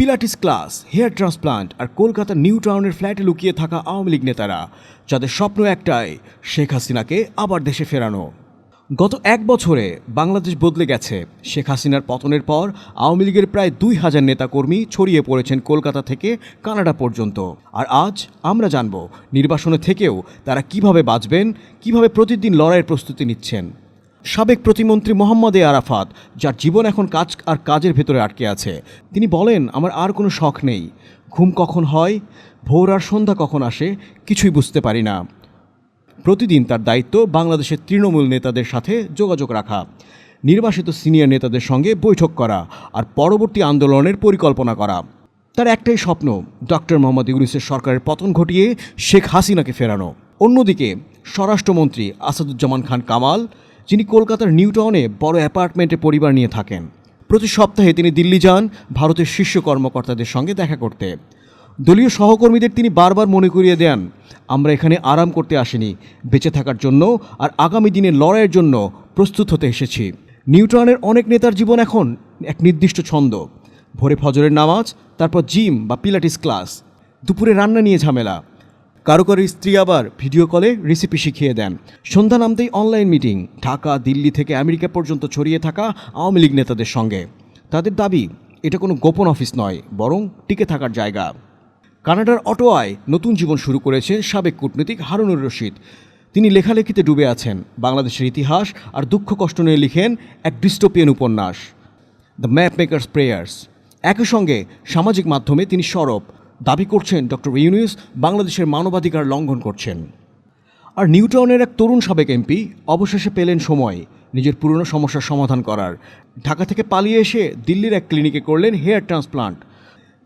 পিলাটিস class hair transplant আর কলকাতার new টাউনের ফ্ল্যাটে লুকিয়ে থাকা আওয়ামী লীগ নেতারা, যাদের স্বপ্ন একটাই, শেখ হাসিনাকে আবার দেশে ফেরানো। গত এক বছরে বাংলাদেশ বদলে গেছে। শেখ হাসিনার পতনের পর আওয়ামী লীগের প্রায় দুই হাজার নেতাকর্মী ছড়িয়ে পড়েছেন কলকাতা থেকে কানাডা পর্যন্ত। আর আজ আমরা জানব, নির্বাসনে থেকেও তারা কীভাবে বাঁচবেন, কীভাবে প্রতিদিন লড়াইয়ের প্রস্তুতি নিচ্ছেন। সাবেক প্রতিমন্ত্রী মোহাম্মদ এ আরাফাত, যার জীবন এখন কাজ আর কাজের ভেতরে আটকে আছে। তিনি বলেন, আমার আর কোনো শখ নেই। ঘুম কখন হয়, ভোর আর সন্ধ্যা কখন আসে, কিছুই বুঝতে পারি না। প্রতিদিন তার দায়িত্ব বাংলাদেশের তৃণমূল নেতাদের সাথে যোগাযোগ রাখা, নির্বাসিত সিনিয়র নেতাদের সঙ্গে বৈঠক করা, আর পরবর্তী আন্দোলনের পরিকল্পনা করা। তার একটাই স্বপ্ন ডক্টর মোহাম্মদ ইউনুসের সরকারের পতন ঘটিয়ে শেখ হাসিনাকে ফেরানো। অন্যদিকে, স্বরাষ্ট্রমন্ত্রী আসাদুজ্জামান খান কামাল যিনি কলকাতার নিউ টাউনে বড় অ্যাপার্টমেন্টে পরিবার নিয়ে থাকেন। প্রতি সপ্তাহে তিনি দিল্লি যান, ভারতের শীর্ষ কর্মকর্তাদের সঙ্গে দেখা করতে। দলীয় সহকর্মীদের তিনি বারবার মনে করিয়ে দেন, আমরা এখানে আরাম করতে আসিনি, বেঁচে থাকার জন্য আর আগামী দিনে লড়াইয়ের জন্য প্রস্তুত হতে এসেছি। নিউট্রনের অনেক নেতার জীবন এখন এক নির্দিষ্ট ছন্দ। ভোরে ফজরের নামাজ, তারপর জিম বা পিলাটিস ক্লাস। দুপুরে রান্না নিয়ে ঝামেলা। কারও কারও স্ত্রী আবার ভিডিও কলে রেসিপি শিখিয়ে দেন। সন্ধ্যা নামতেই অনলাইন মিটিং, ঢাকা, দিল্লি থেকে আমেরিকা পর্যন্ত ছড়িয়ে থাকা আওয়ামী লীগ নেতাদের সঙ্গে। তাদের দাবি, এটা কোনো গোপন অফিস নয়, বরং টিকে থাকার জায়গা। কানাডার অটোয়ায় নতুন জীবন শুরু করেছে সাবেক কূটনীতিক হারুনুর রশিদ। তিনি লেখালেখিতে ডুবে আছেন। বাংলাদেশের ইতিহাস আর দুঃখ কষ্ট নিয়ে লিখেন এক ডিস্টোপিয়ান উপন্যাস, দ্য ম্যাপ মেকার্স প্রেয়ার্স একই সঙ্গে সামাজিক মাধ্যমে তিনি সরব। দাবি করছেন ডক্টর ইউনুস বাংলাদেশের মানবাধিকার লঙ্ঘন করছেন। আর নিউটাউনের এক তরুণ সাবেক এমপি অবশেষে পেলেন সময়, নিজের পুরনো সমস্যার সমাধান করার। ঢাকা থেকে পালিয়ে এসে দিল্লির এক ক্লিনিকে করলেন হেয়ার ট্রান্সপ্লান্ট।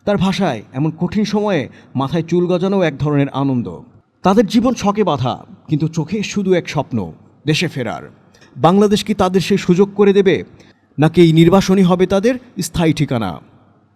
তার ভাষায় এমন কঠিন সময়ে মাথায় চুল গজানো এক ধরনের আনন্দ। তাদের জীবন ছকে বাঁধা, কিন্তু চোখে শুধু এক স্বপ্ন, দেশে ফেরার। বাংলাদেশ কি তাদের সেই সুযোগ করে দেবে? নাকি এই নির্বাসনই হবে তাদের স্থায়ী ঠিকানা?